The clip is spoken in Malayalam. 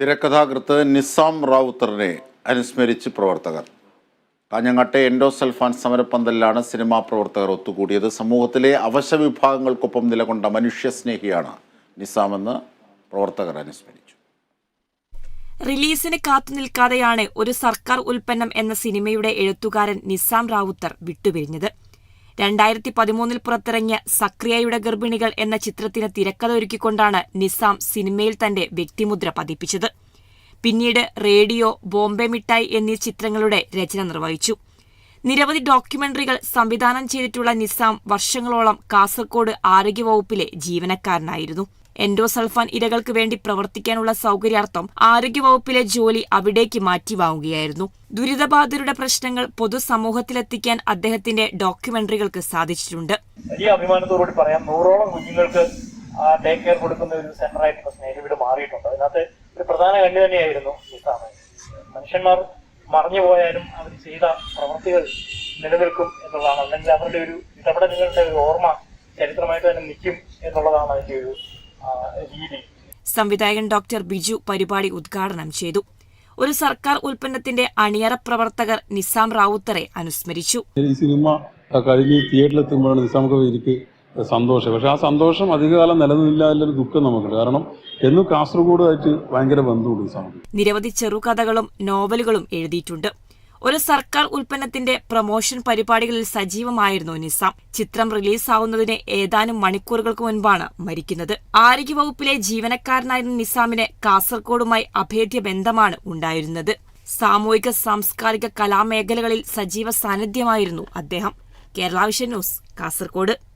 തിരക്കഥാകൃത്ത് നിസാം റാവുത്തറിനെ അനുസ്മരിച്ച് പ്രവർത്തകർ. കാഞ്ഞങ്ങാട്ടെ എൻഡോസൽഫാൻ സമരപ്പന്തലിലാണ് സിനിമാ പ്രവർത്തകർ ഒത്തുകൂടിയത്. സമൂഹത്തിലെ അവശ വിഭാഗങ്ങൾക്കൊപ്പം നിലകൊണ്ട മനുഷ്യസ്നേഹിയാണ് നിസാമെന്ന് പ്രവർത്തകർ അനുസ്മരിച്ചു. റിലീസിന് കാത്തു നിൽക്കാതെയാണ് ഒരു സർക്കാർ ഉൽപ്പന്നം എന്ന സിനിമയുടെ എഴുത്തുകാരൻ നിസാം റാവുത്തർ വിട്ടുപിരിഞ്ഞത്. രണ്ടായിരത്തി പതിമൂന്നിൽ പുറത്തിറങ്ങിയ സക്രിയയുടെ ഗർഭിണികൾ എന്ന ചിത്രത്തിന് തിരക്കഥ ഒരുക്കിക്കൊണ്ടാണ് നിസാം സിനിമയിൽ തന്റെ വ്യക്തിമുദ്ര പതിപ്പിച്ചത്. പിന്നീട് റേഡിയോ ബോംബെ മിഠായി എന്നീ ചിത്രങ്ങളുടെ രചന നിർവഹിച്ചു. നിരവധി ഡോക്യുമെന്ററികൾ സംവിധാനം ചെയ്തിട്ടുള്ള നിസാം വർഷങ്ങളോളം കാസർകോട് ആരോഗ്യവകുപ്പിലെ ജീവനക്കാരനായിരുന്നു. എൻഡോസൾഫാൻ ഇരകൾക്ക് വേണ്ടി പ്രവർത്തിക്കാനുള്ള സൗകര്യാർത്ഥം ആരോഗ്യവകുപ്പിലെ ജോലി അവിടേക്ക് മാറ്റിവാങ്ങുകയായിരുന്നു ദുരിതബാധിതരുടെ പ്രശ്നങ്ങൾ പൊതുസമൂഹത്തിലെത്തിക്കാൻ അദ്ദേഹത്തിന്റെ ഡോക്യുമെന്ററികൾക്ക് സാധിച്ചിട്ടുണ്ട്. വലിയ അഭിമാനത്തോടുകൂടി പറയാം നൂറോളം കുഞ്ഞുങ്ങൾക്ക് ടേക്ക് കെയർ കൊടുക്കുന്ന ഒരു സെന്ററായിട്ട് ഇപ്പൊ സ്നേഹവീട് മാറിയിട്ടുണ്ട്. അതിനകത്ത് ഒരു പ്രധാന കണ്ണി തന്നെയായിരുന്നു നിസാമ മനുഷ്യന്മാർ മറഞ്ഞു പോയാലും അവർ ചെയ്ത പ്രവൃത്തികൾ നിലനിൽക്കും എന്നുള്ളതാണ്. അല്ലെങ്കിൽ അവരുടെ ഒരു ഇടപെടലുകളുടെ ഒരു ഓർമ്മ ചരിത്രമായിട്ട് തന്നെ നിൽക്കും എന്നുള്ളതാണ് അതിന്റെ ഒരു രീതി സംവിധായകൻ ഡോക്ടർ ബിജു പരിപാടി ഉദ്ഘാടനം ചെയ്തു. ഒരു സർക്കാർ ഉൽപ്പന്നത്തിന്റെ അണിയറ പ്രവർത്തകർ നിസാം റാവുത്തറെ അനുസ്മരിച്ചു. ഈ സിനിമ കഴിഞ്ഞ് തിയേറ്ററിലെത്തുമ്പോഴാണ് നിസാമൊക്കെ എനിക്ക് സന്തോഷം. പക്ഷെ ആ സന്തോഷം അധികകാലം നിലനിന്നില്ല എന്നൊരു ദുഃഖം നമുക്കുണ്ട്. കാരണം എന്നും കാസർഗോഡുമായിട്ട് ഭയങ്കര ബന്ധമുണ്ട് നിരവധി ചെറുകഥകളും നോവലുകളും എഴുതിയിട്ടുണ്ട്. ഒരു സർക്കാർ ഉൽപ്പന്നത്തിന്റെ പ്രൊമോഷൻ പരിപാടികളിൽ സജീവമായിരുന്നു നിസാം. ചിത്രം റിലീസാവുന്നതിന് ഏതാനും മണിക്കൂറുകൾക്ക് മുൻപാണ് മരിക്കുന്നത്. ആരോഗ്യവകുപ്പിലെ ജീവനക്കാരനായിരുന്ന നിസാമിന് കാസർഗോഡുമായി അഭേദ്യ ബന്ധമാണ് ഉണ്ടായിരുന്നത്. സാമൂഹിക സാംസ്കാരിക കലാമേഖലകളിൽ സജീവ സാന്നിധ്യമായിരുന്നു അദ്ദേഹം. Kerala vision news Kasaragod.